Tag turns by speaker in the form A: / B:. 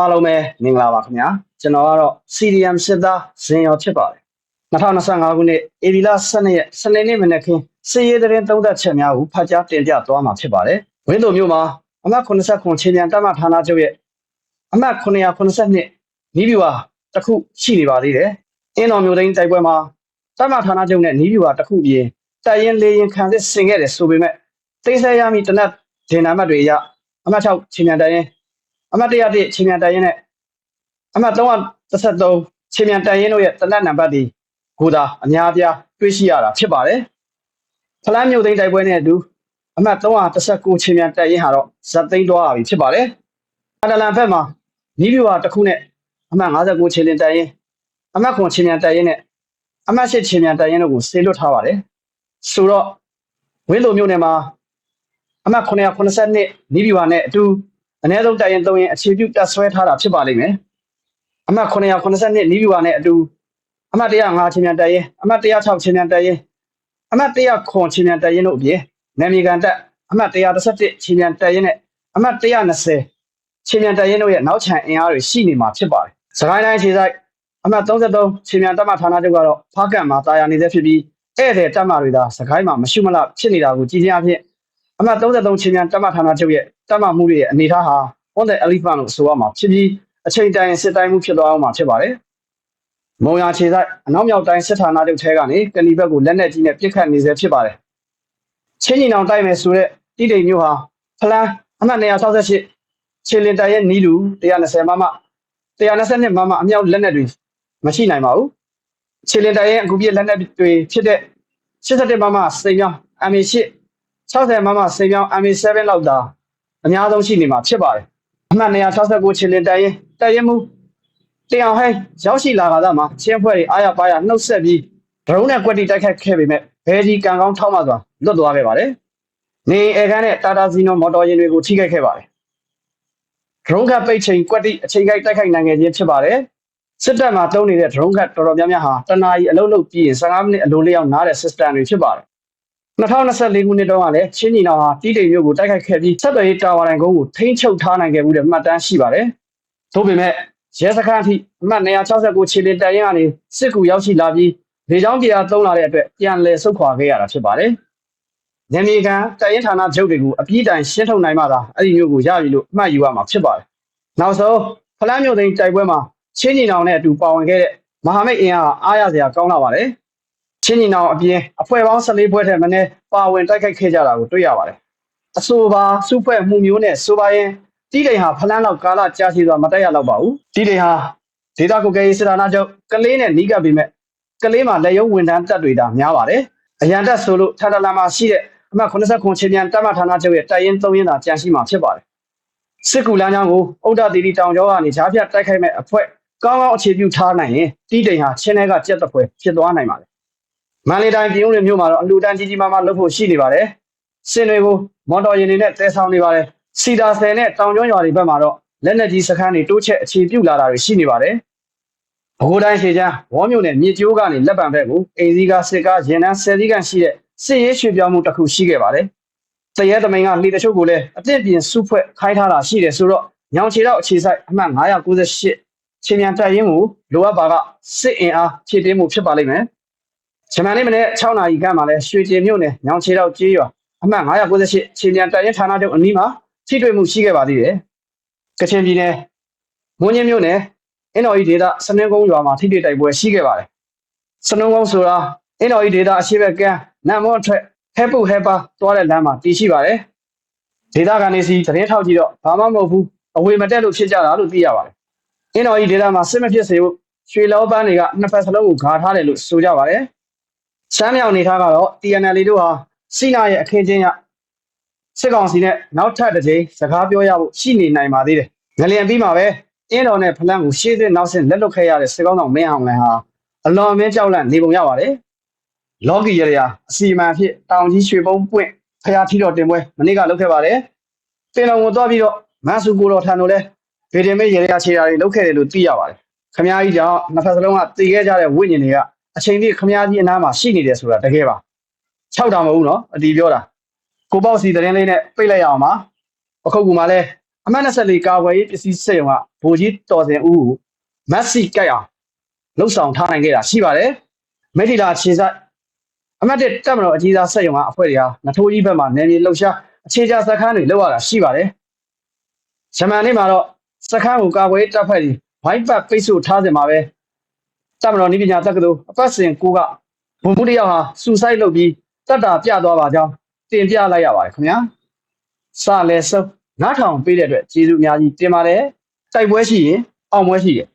A: အားလုံးပဲမင်္ဂလာပါခင်ဗျာကျွန်တော်ကတော့ CDM စစ်သားဇင်ရောဖြစ်ပါတယ်2025ခုနှစ်ဧပြီလ12ရက်စနေနေ့မနက်ခင်းစစ်ရေးသတင်းသုံးသပ်ချက်များကိုဖတ်ကြားတင်ပြသွားမှာဖြစ်ပါတယ်ဝင်းတို့မျိုးမှာအမှတ်89ချင်းပြန်တမဌာနချုပ်ရဲ့အမှတ်982နီးဗျူဟာတစ်ခုရှိနေပါသေးတယ်အင်းတော်မျိုးသိန်းတိုက်ပွဲမှာတမဌာနချုပ်နဲ့နီးဗျူဟာတစ်ခုပြင်တိုက်ရင်လေရင်ခံစစ်ဆင်ခဲ့တယ်ဆိုပေမဲ့သိမ်းဆည်းရမည်တနတ်ဒေနာမတ်တွေအရအမှတ်6ချင်းပြန်တိုက်ရင် အမှတ်101ချင်းမြန်တိုင်ရင်နဲ့အမှတ်333ချင်းမြန်တိုင်ရင်တို့ရဲ့တနက်နံပါတ်ဒီကိုသာအများအပြားတွေ့ရှိရတာဖြစ်ပါတယ်။ဖလန်းမြို့သိမ်းတိုက်ပွဲနဲ့အတူအမှတ်319ချင်းမြန်တိုင်ရင်ဟာတော့ဇက်သိမ်းသွားပြီဖြစ်ပါတယ်။အဒလန်ဘက်မှာနီးဗျူဟာတစ်ခုနဲ့အမှတ်59ချင်းလင်တိုင်ရင်အမှတ်9ချင်းမြန်တိုင်ရင်နဲ့အမှတ်8ချင်းမြန်တိုင်ရင်တို့ကိုဆေးလွတ်ထားပါတယ်။ဆိုတော့ဝင်းလိုမြို့နယ်မှာအမှတ်982နီးဗျူဟာနဲ့အတူ အနည်းဆုံးတိုင်ရင်3ရင်အခြေပြုတက်ဆွဲထားတာဖြစ်ပါလိမ့်မယ်အမှတ်982နီးဗျူဟာနဲ့အတူအမှတ်105ချင်းမြန်တိုင်ရင်အမှတ်106ချင်းမြန်တိုင်ရင်အမှတ်100ခွန်ချင်းမြန်တိုင်ရင်တို့အပြင်နာမည်ကန်တက်အမှတ်131ချင်းမြန်တိုင်ရင်နဲ့အမှတ်120ချင်းမြန်တိုင်ရင်တို့ရဲ့နောက်ချန်အင်အားတွေရှိနေမှာဖြစ်ပါတယ်စကိုင်းတိုင်းခြေဆိုင်အမှတ်33ချင်းမြန်တက်မှဌာနချုပ်ကတော့ဖားကန့်မှာတာယာနေသေးဖြစ်ပြီးဧည့်သည်တက်မှတွေသာစကိုင်းမှာမရှိမလားဖြစ်နေတာကိုကြည်ချင်းအဖြစ်အမှတ်33ချင်းမြန်တက်မှဌာနချုပ်ရဲ့ တက်မှမှုတွေရဲ့အနေအထားဟာ on the elephant လို့ဆိုရမှာဖြစ်ပြီးအချိန်တိုင်းစစ်တိုင်းမှုဖြစ်သွားအောင်မှာဖြစ်ပါတယ်။မုံရခြေဆိုင်အနောက်မြောက်တိုင်းစစ်ဌာနချုပ်ထဲကနေကဏီဘက်ကိုလက်နက်ကြီးနဲ့ပစ်ခတ်နေစေဖြစ်ပါတယ်။ချင်းညီနောင်တိုက်မယ်ဆိုတဲ့တိတိမ်မျိုးဟာဖလန်းအမှတ်268ခြေလင်တိုင်ရဲ့နီးလူ120မမ122မမအမြောက်လက်နက်တွေမရှိနိုင်ပါဘူး။ခြေလင်တိုင်ရဲ့အခုပြည့်လက်နက်တွေဖြစ်တဲ့87မမစိန်ပြောင်း MA8 60မမစိန်ပြောင်း MA7 လောက်သာ အများဆုံးရှိနေမှာဖြစ်ပါတယ်အမှတ်269ချင်းလင်တိုင်ရင်တိုင်ရင်မူတင်အောင်ဟဲရောက်ရှိလာတာသာမှာချင်းဖွဲ့တွေအားရပါရနှုတ်ဆက်ပြီးဒရုန်းနဲ့ကွက်တီတိုက်ခတ်ခဲ့ပေမဲ့ဘယ်ဒီကံကောင်းထောက်မှစွာလွတ်သွားခဲ့ပါတယ်နေအဲခန်းနဲ့တာတာဇီနိုမော်တော်ယာဉ်တွေကိုထိခိုက်ခဲ့ပါတယ်ဒရုန်းကပိတ်ချိန်ကွက်တီအချိန်ခိုက်တိုက်ခိုက်နိုင်ခဲ့ခြင်းဖြစ်ပါတယ်စစ်တပ်မှာတုံးနေတဲ့ drone ကတော်တော်များများဟာတနာရီအလုံးလုံးပြီးရင်15မိနစ်အလိုလျောက်နားတဲ့ system တွေဖြစ်ပါတယ် 2024ခုနှစ်တုန်းကလည်းချင်းညီနောင်ဟာတီးတိမ်မြို့ကိုတိုက်ခိုက်ခဲ့ပြီးဆက်သွယ်ရေးတာဝါတိုင်ကုန်းကိုထိန်းချုပ်ထားနိုင်ခဲ့မှုတဲ့မှတ်တမ်းရှိပါတယ်။သို့ပေမဲ့ရဲစခန်းအထိအမှတ်269ခြေလင်တန်ရင်ကနေစစ်ကူရောက်ရှိလာပြီးလေကြောင်းတရားသုံးလာတဲ့အတွက်ပြန်လည်ဆုတ်ခွာခဲ့ရတာဖြစ်ပါတယ်။ညမီကန်တရင်ဌာနချုပ်တွေကိုအပြည့်တိုင်ရှင်းထုတ်နိုင်မှသာအဲ့ဒီမျိုးကိုရပြီလို့အမှတ်ယူရမှာဖြစ်ပါတယ်။နောက်ဆုံးဖလန်းမြို့သိမ်းတိုက်ပွဲမှာချင်းညီနောင်နဲ့အတူပါဝင်ခဲ့တဲ့မဟာမိတ်အင်အားအားရစရာကောင်းလာပါတယ်။ ချင်းညီနောင်အပြင်အဖွဲ့ပေါင်း14ဖွဲ့ထက်မနည်းပါဝင်တိုက်ခိုက်ခဲ့ကြတာကိုတွေ့ရပါတယ်။အဆိုပါစုဖွဲ့မှုမျိုးနဲ့ဆိုပါရင်တီးတိန်ဟာဖလန်းလောက်ကာလကြာရှည်စွာမတက်ရတော့ပါဘူး။တီးတိန်ဟာဒေတာကိုကယ်ရေးစစ်ဌာနချုပ်ကလေးနဲ့နီးကပ်ပေမဲ့ကလေးမှာလက်ရုံးဝန်ထမ်းတပ်တွေဒါများပါတယ်။အရန်တက်ဆိုလို့ထန်တလန်မှာရှိတဲ့အမှတ်89ချင်းမြန်တပ်မဌာနချုပ်ရဲ့တိုက်ရင်3ရင်သာကြန့်ရှိမှာဖြစ်ပါတယ်။စစ်ကူလမ်းကြောင်းကိုအုဒ္ဒတီတီတောင်ကျောကနေဈာပြတိုက်ခိုက်မဲ့အဖွဲ့ကောင်းကောင်းအခြေပြုထားနိုင်ရင်တီးတိန်ဟာချင်းထဲကကြက်တပွဲဖြစ်သွားနိုင်ပါတယ် မန္တလေးတိုင်းပြည်ဦးလွင်မြို့မှာတော့အလူတန်းကြီးကြီးမားမားလုပ်ဖို့ရှိနေပါတယ်။စင်တွေကိုမော်တော်ယာဉ်တွေနဲ့တဲဆောင်နေပါတယ်။စီတာဆယ်နဲ့တောင်ကျွန်းရွာတွေဘက်မှာတော့လက်နက်ကြီးစခန်းတွေတိုးချက်အခြေပြုလာတာတွေရှိနေပါတယ်။ဘိုးတိုင်းရှေချမ်းဝေါမြို့နယ်မြစ်ကျိုးကနေလက်ပံဘက်ကိုအိမ်စီးကားစစ်ကားရင်နှန်းဆယ်စီးကန်ရှိတဲ့စစ်ရေးရွှေပြောင်းမှုတစ်ခုရှိခဲ့ပါတယ်။တရဲသမိန်ကလှေတချို့ကိုလည်းအသင့်ပြင်စုဖွဲ့ခိုင်းထားတာရှိတယ်ဆိုတော့ညောင်ချေတော့အခြေဆိုင်အမှတ်998ချင်းမြန်တက်ရင်ကိုလိုအပ်ပါကစစ်အင်အားဖြည့်တင်းမှုဖြစ်ပါလိမ့်မယ်။ ဂျမန်နေ့မနေ့6နာရီခန့်မှာလဲရွှေကျင်မြို့နယ်ညောင်ချေတော့ကျေးရွာအမှတ်998ချင်းပြန်တိုင်ရင်ဌာနချုပ်အနီးမှာထိတွေ့မှုရှိခဲ့ပါသေးတယ်။ကချင်ပြည်နယ်မွန်းညင်းမြို့နယ်အင်တော်ဤဒေတာစနင်းကုန်းရွာမှာထိတွေ့တိုက်ပွဲရှိခဲ့ပါတယ်။စနင်းကုန်းဆိုတာအင်တော်ဤဒေတာအရှိဘက်ကန်းနမ်မွန်အထက်ဟဲပုဟဲပါသွားတဲ့လမ်းမှာတည်ရှိပါတယ်။ဒေတာကနေစီသတင်းထောက်ကြည့်တော့ဘာမှမဟုတ်ဘူးအဝေမတက်လို့ဖြစ်ကြတာလို့သိရပါတယ်။အင်တော်ဤဒေတာမှာစစ်မဖြစ်စေဖို့ရွှေလောပန်းတွေကနှစ်ဖက်စလုံးကိုဂါထားတယ်လို့ဆိုကြပါတယ်။ ရှမ်းမြောင်အနေထားကတော့ TNL တို့ဟာစိနာရဲ့အခင်းချင်းရစစ်ကောင်စီနဲ့နောက်ထပ်တစ်ကြိမ်စကားပြောရဖို့ရှိနေနိုင်ပါသေးတယ်။ငလျင်ပြီးမှာပဲအင်းတော်နဲ့ဖလန်းကိုရှေ့စစ်နောက်စစ်လက်လွတ်ခဲ့ရတဲ့စစ်ကောင်းဆောင်မင်းအောင်လှိုင်ဟာအလွန်အမင်းကြောက်လန့်နေပုံရပါတယ်။လော်ဂီရရအစီအမံဖြစ်တောင်ကြီးရွှေပုံးပွင့်ဖျားထီတော်တင်ပွဲမနေ့ကလုပ်ခဲ့ပါတယ်။ပင်တော်ကိုသွားပြီးတော့မန်ဆူကိုတော်ထံတို့လဲဗေဒင်မေးရရခြေရာတွေလုပ်ခဲ့တယ်လို့သိရပါတယ်။ခမားကြီးကြောင့်နှစ်ဖက်စလုံးကတည်ခဲ့ကြတဲ့ဝိညာဉ်တွေက အချိန်ကြီးခမည်းကြီးအနားမှာရှိနေတယ်ဆိုတာတကယ်ပါ၆တာမဟုတ်ဘူးနော်အတီးပြောတာကိုပေါ့စီတရင်လေးနဲ့ပိတ်လိုက်ရအောင်ပါပခုတ်ကူမှာလဲအအမှတ်24ကာဝယ်ရေးပစ္စည်းစက်ရုံကဗိုလ်ကြီးတော်စင်ဦးကိုမက်ဆီကြိုက်အောင်လှုပ်ဆောင်ထားနိုင်ခဲ့တာရှိပါတယ်မိထီလာခြေဆိုင်အမှတ်1တက်မတော်အကြီးစားစက်ရုံကအဖွဲ့တွေဟာနထိုးကြီးဘက်မှာနယ်မြေလှုပ်ရှားအခြေချစခန်းတွေလောက်ရတာရှိပါတယ်ဂျမန်နေ့မှာတော့စခန်းကိုကာဝယ်ရေးတပ်ဖွဲ့တွေဝိုင်းပတ်ပိတ်ဆို့ထားစဉ်မှာပဲ တက်မတော်နည်းပညာတက္ကသိုလ်အပတ်စဉ်ကိုကဘုံမှုတစ်ယောက်ဟာစူဆိုက်လုပ်ပြီးတက်တာပြသွားပါကြောင်းတင်ပြလိုက်ရပါတယ်ခင်ဗျာစလဲဆုံးနားထောင်ပေးတဲ့အတွက်ကျေးဇူးအများကြီးတင်ပါတယ်တိုက်ပွဲရှိရင်အောင်ပွဲရှိတယ်